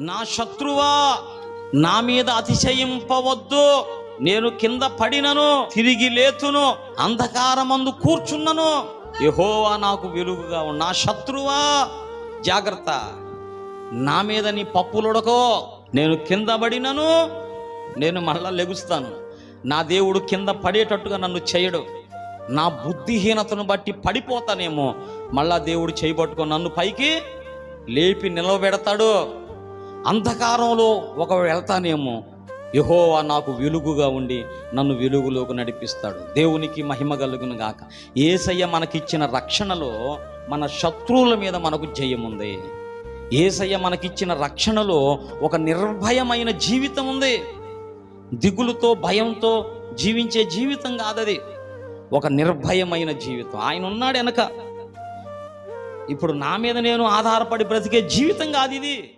నా శత్రువా నా మీద అతిశయింపవద్దు. నేను కింద పడినను తిరిగి లేతును అంధకారమందు కూర్చున్నను. యహోవా నాకు వెలుగుగా ఉన్న నా శత్రువా జాగ్రత్త. నా మీద నీ పప్పులుడకో. నేను కింద పడినను నేను మళ్ళా లెగుస్తాను. నా దేవుడు కింద పడేటట్టుగా నన్ను చేయడు. నా బుద్ధిహీనతను బట్టి పడిపోతానేమో. మళ్ళా దేవుడు చేయబట్టుకొని నన్ను పైకి లేపి నిలవబెడతాడు. అంధకారంలో ఒక వెళ్తానేమో యహోవా నాకు వెలుగుగా ఉండి నన్ను వెలుగులోకి నడిపిస్తాడు. దేవునికి మహిమ కలుగును గాక. ఏసయ్య మనకిచ్చిన రక్షణలో మన శత్రువుల మీద మనకు జయముంది. ఏసయ్య మనకిచ్చిన రక్షణలో ఒక నిర్భయమైన జీవితం ఉంది దిగులుతో భయంతో జీవించే జీవితం కాదది. ఒక నిర్భయమైన జీవితం. ఆయన ఉన్నాడు వెనక ఇప్పుడు నా మీద నేను ఆధారపడి బ్రతికే జీవితం కాదు ఇది